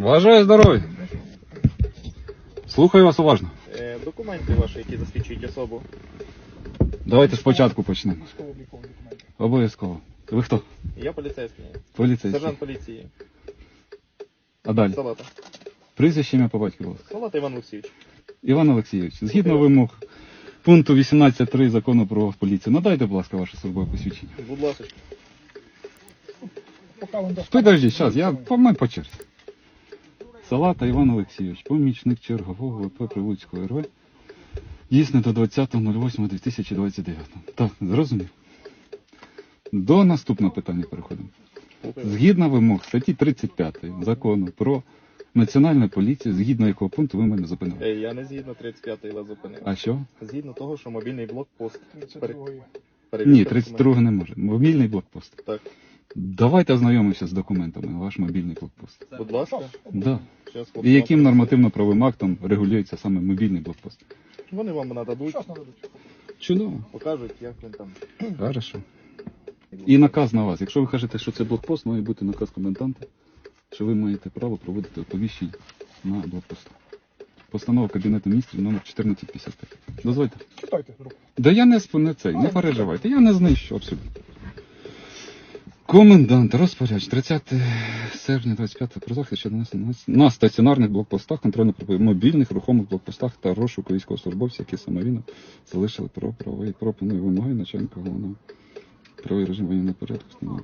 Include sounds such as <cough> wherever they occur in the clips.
Бажаю здоров'я. Слухаю вас уважно. Е, Документи ваші, які засвідчують особу. Давайте спочатку почнемо. Документи. Обов'язково. Ви хто? Я поліцейський. Поліцейський. Сержант поліції. А далі? Салата. Прізвище ім'я по батьку, будь ласка. Салата Іван Олексійович. Іван Олексійович, згідно вимог пункту 18.3 закону про поліцію, надайте, будь ласка, ваше службове посвідчення. Будь ласка. Поки Подожди, зараз, я по мене по черзі. Салата Іван Олексійович, помічник чергового ВП Прилуцького РВ. Дійсно до 20.08.2029. Так, зрозумів. До наступного питання переходимо. Згідно вимог статті 35 закону про національну поліцію, згідно якого пункту ви мене зупинили. Е, Я не згідно 35-ї вас зупинив. А що? Згідно того, що мобільний блокпост. 32-ї. Перевірка Ні, 32 не може. Мобільний блокпост. Так. Давайте ознайомимося з документами. Ваш мобільний блокпост. Будь ласка. Да. І яким нормативно-правовим актом регулюється саме мобільний блокпост? Вони вам нададуть. Чудово. покажуть, як він там. Хорошо. І наказ на вас. Якщо ви кажете, що це блокпост, має бути наказ коменданта, що ви маєте право проводити оповіщення на блокпосту. Постанова Кабінету міністрів номер 1455. Дозвольте. Читайте. Да я не, сп- не цей, не переживайте, я не знищу абсолютно. Комендант розпоряд 30 серпня 25 про захист на- на стаціонарних блокпостах, контрольно мобільних рухомих блокпостах та розшуку військовослужбовців, які самовільно залишили про правовий пропоную вимоги начальника головного правовий режим воєнного порядку, встановлено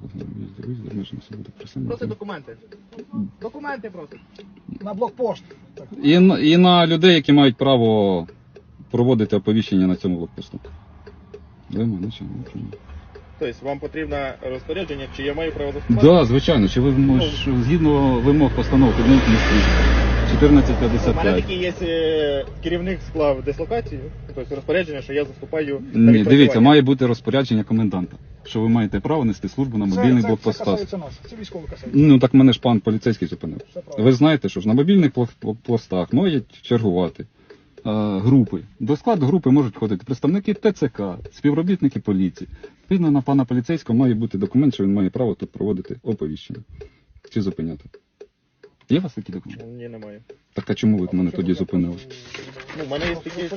свободи. Просить документи. Документи просить. На блокпост. І, на- і на людей, які мають право проводити оповіщення на цьому блокпосту. Вимоги начальника. Тобто вам потрібно розпорядження, чи я маю право Так, да, звичайно. Чи ви мож, згідно вимог постанов Кабінету міністрів У мене такий є е, керівник склав дислокацію, тобто розпорядження, що я заступаю на Ні, дивіться, відпрацювання. має бути розпорядження коменданта, що ви маєте право нести службу на мобільних це, це, блокпостах. Це касається нас. Це військово касається. Ну так мене ж пан поліцейський зупинив. Все правильно. Ви знаєте, що ж на мобільних блок- блокпостах мають чергувати групи. До складу групи можуть входити представники ТЦК, співробітники поліції. Відповідно, на пана поліцейського має бути документ, що він має право тут проводити оповіщення чи зупиняти. Є у вас такі документи? Ні, немає. Так а чому ви мене тоді зупинили? Ну, в мене є такі.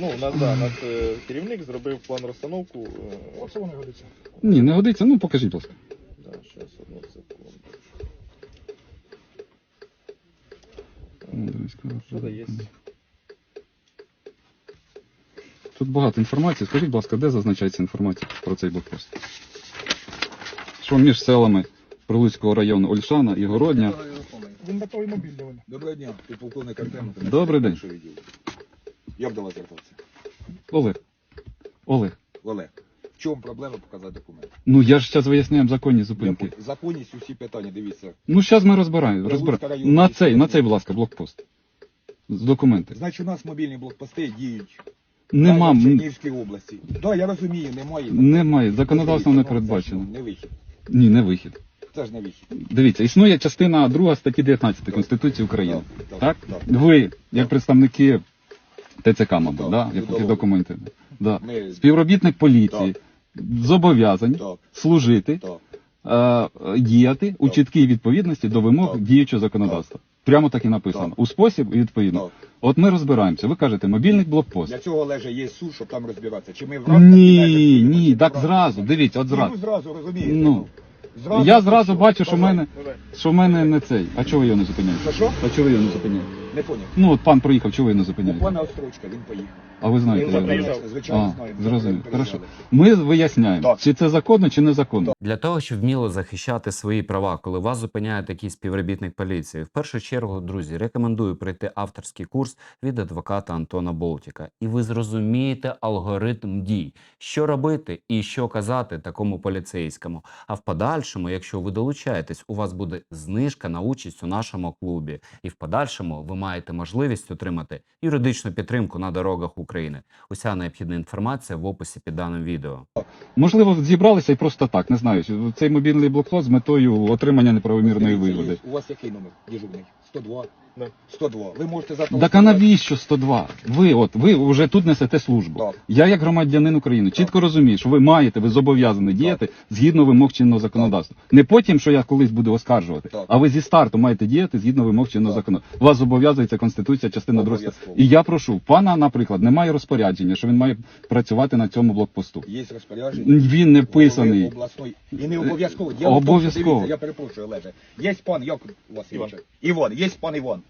Ну, у нас, да, у нас е, керівник зробив план розстановку. е, Оце воно годиться. Ні, не годиться. Ну покажіть, будь ласка. Да, щас, одну секунду. Ну, дивись, Що є? Тут багато інформації. Скажіть, будь ласка, де зазначається інформація про цей блокпост? Що між селами Прилуцького району Ольшана і Городня? Він на той мобільний він. Доброго дня, ти полковник Артем. Добрий день. Відділу? Як до вас звертатися? Олег. Олег. Олег, в чому проблема показати документи? Ну я ж зараз виясняємо законні зупинки. Я- Законність усі питання, дивіться. Ну зараз ми розбираємо. розбираємо. район, На цей, на цей, будь ласка, блокпост. З документи. Значить, у нас мобільні блокпости діють Нема, в Чернігівській області. Да, я розумію, немає. немає. Законодавством не передбачено. Не вихід. Ні, не вихід. Це ж не вихід. Дивіться, існує частина 2 статті 19 Конституції України. Так, Так? так, Ви, як Так. представники ТЦК, мабуть, Так, да? як ці документи. Да. Ми- Співробітник поліції зобов'язані Так, служити, так. е, діяти у чіткій відповідності до вимог Так. діючого законодавства. Прямо так і написано. Так. У спосіб і відповідно. Так. От ми розбираємося. Ви кажете, мобільний блокпост. Для цього Олеже є суд, щоб там розбиратися. Чи ми в рамках Ні, ні, так зразу. Дивіться, от Ну, зразу. зразу, розумієте. Ну. Зразу Я зразу бачу, що в мене, Давай. що в мене не цей. А чого ви його не зупиняєте? Що що? А чого ви його не зупиняєте? Не поняв. Ну, от пан проїхав, чого ви його не У зупиняєте? пана Острочка, він поїхав. А ви знаєте, Він. Звичайно, А, знаємо. зрозумів. Ми Хорошо. Ми виясняємо, Так. чи це законно, чи незаконно. Для того, щоб вміло захищати свої права, коли вас зупиняє такий співробітник поліції, в першу чергу, друзі, рекомендую пройти авторський курс від адвоката Антона Болтіка, і ви зрозумієте алгоритм дій, що робити і що казати такому поліцейському. А в подальшому, якщо ви долучаєтесь, у вас буде знижка на участь у нашому клубі, і в подальшому ви маєте можливість отримати юридичну підтримку на дорогах України. Уся необхідна інформація в описі під даним відео. Можливо, зібралися і просто так, не знаю. Цей мобільний блокпост з метою отримання неправомірної вигоди. У вас який номер дежурний? 102? Да. 102. Ви можете завтра... Так а навіщо 102? Ви от ви вже тут несете службу. Так. Я, як громадянин України, чітко розумію, що ви маєте, ви зобов'язані діяти згідно вимог чинного законодавства. Не потім, що я колись буду оскаржувати, Так. а ви зі старту маєте діяти згідно вимог чинного Так. законодавства. Вас зобов'язується конституція, частина 2. Обов'язково. І я прошу, пана, наприклад, немає розпорядження, що він має працювати на цьому блокпосту. Є розпорядження. Він не вписаний. голови обласної. І не обов'язково. Діло в тому, що, Обов'язково. дивіться, Я перепрошую, Олеже. Є пан, як у вас Іван? Іван, є пан Іван.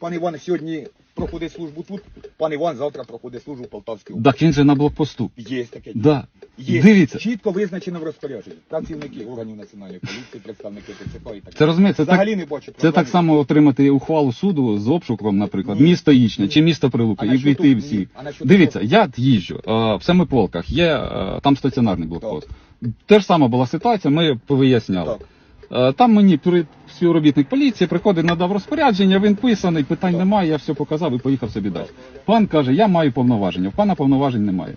Пан, Іван сьогодні проходить службу тут, пан Іван завтра проходить службу в Полтавській області. Так він же на блокпосту. Є таке. Да. Є. Дивіться. Чітко визначено в розпорядженні. Працівники органів національної поліції, представники ТЦК і так Це розумієте, це так, не бачу це проблем. так само отримати ухвалу суду з обшуком, наприклад, Ні. місто Ічня Ні. чи місто Прилука, А і піти всі. ні. А Дивіться, я їжджу е, в Семиполках, є е, там стаціонарний блокпост. Те ж сама була ситуація, ми повиясняли. Так. Е, Там мені співробітник поліції приходить, надав розпорядження, він писаний, питань немає, я все показав і поїхав собі далі. Пан каже, я маю повноваження, в пана повноважень немає.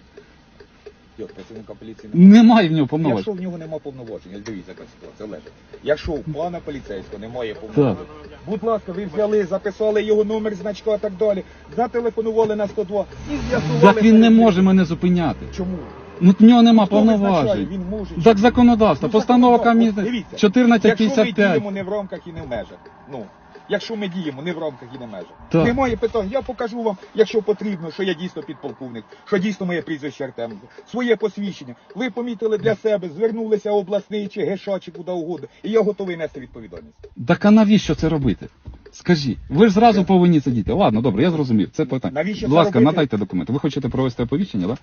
Як працівника поліції немає. Немає в нього Якщо повноважень. в нього немає повноважень, дивіться, яка ситуація Олеже. Якщо у пана поліцейського немає повноважень, будь ласка, ви взяли, записали його номер значка і так далі, зателефонували на 102 і з'ясували. Так він не може мене зупиняти. Чому? Ну в нього нема Хто визначає, повноважень. Він може. Так законодавство, Ну, постанова законодавство. комісії Дивіться, 1455. Якщо ми діємо не в рамках і не в межах. Ну, якщо ми діємо не в рамках і не в межах. Так. Немає питань. Я покажу вам, якщо потрібно, що я дійсно підполковник, що дійсно моє прізвище Артем, своє посвідчення. Ви помітили для себе, звернулися обласний чи ГШ, чи куди угодно, і я готовий нести відповідальність. Так а навіщо це робити? Скажіть, ви ж зразу повинні сидіти. Ладно, добре, я зрозумів. Це питання. Навіщо Будь це ласка, робити? надайте документи. Ви хочете провести оповіщення, так?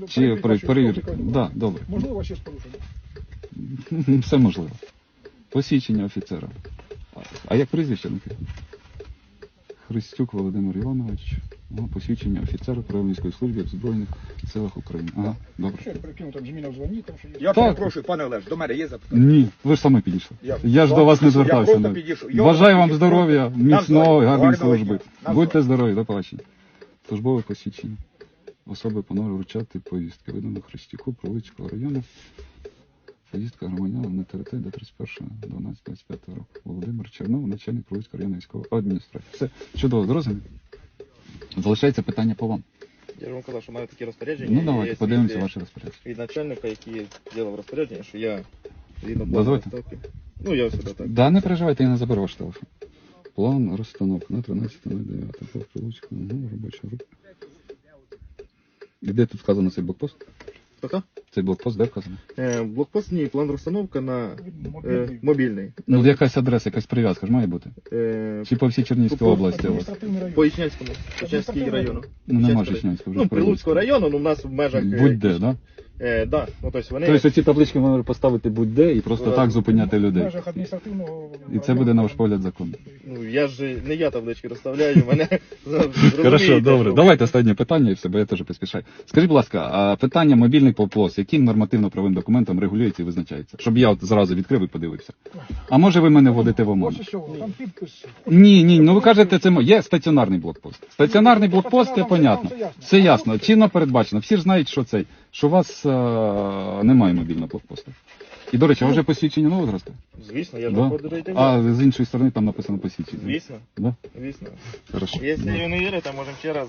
Ну, Чи перевірка, при- Да, добре. Можливо, ще з порушенням. Все можливо. Посвідчення офіцера. А як прізвище? Христюк Володимир Іванович. Ага, посвідчення офіцера Правильницької служби в Збройних силах України. Ага, добре. Ще перекину там зміна в званні, там що є. Я Так. перепрошую, пане Олеж, до мене є запитання? Ні, ви ж самі підійшли. Я- Я ж до вас не просто звертався. підійшов. Я Бажаю вам здоров'я, міцного, гарної Гарного служби. дня. Будьте здорові, до побачення. Службове посвідчення. Особи панове вручати повістки. Видано Христюку, Пролицького району. Повістка громадянам на території до 31.12.25 року. Володимир Чернов, начальник Пролицького районної військової адміністрації. Все чудово, зрозумів. Залишається питання по вам. Я ж вам казав, що маю такі розпорядження. Ну і давайте, є подивимося від- ваше розпорядження. Від начальника, який зробив розпорядження, що я згідно плану Дозвольте. Ну, я сюди так. Да, не переживайте, я не заберу ваш телефон. План розстановки на 13.09. По Прилуцьку, ну, робоча група. Де тут сказано цей блокпост? Така? Цей блокпост де вказано? Е, блокпост, ні, план розстановка на е, Мобільний. Ну, якась адреса, якась прив'язка ж має бути. Е, Чи по всій Чернігівській області у вас? По Ічнянському, Ічнянський району. Ну, нема Жичнянського. вже Ну, Прилуцького Прилуцького. району, ну, в нас в межах... е, Будь-де, да? Е, да, ну, тобто вони... Тобто ці таблички можна поставити будь-де і просто так зупиняти В людей. межах адміністративного І це буде, на ваш погляд, законно. Ну, я ж не я таблички розставляю, мене <laughs> Хорошо, добре. що- Давайте останнє питання і все, бо я теж поспішаю. Скажіть, будь ласка, а питання мобільний поплос, яким нормативно-правовим документом регулюється і визначається? Щоб я от зразу відкрив і подивився. А може ви мене вводите в оману? Ні, ні, ну ви кажете, це є стаціонарний блокпост. Стаціонарний блокпост, це понятно. Все ясно, чинно передбачено. Всі ж знають, що цей, що у вас е, немає мобільного блокпосту. І, до речі, а вже посвідчення нового зразка? Звісно, я Да? буду йти. А з іншої сторони там написано посвідчення. Звісно, Да? звісно. Хорошо. Якщо ви не вірите, можемо ще раз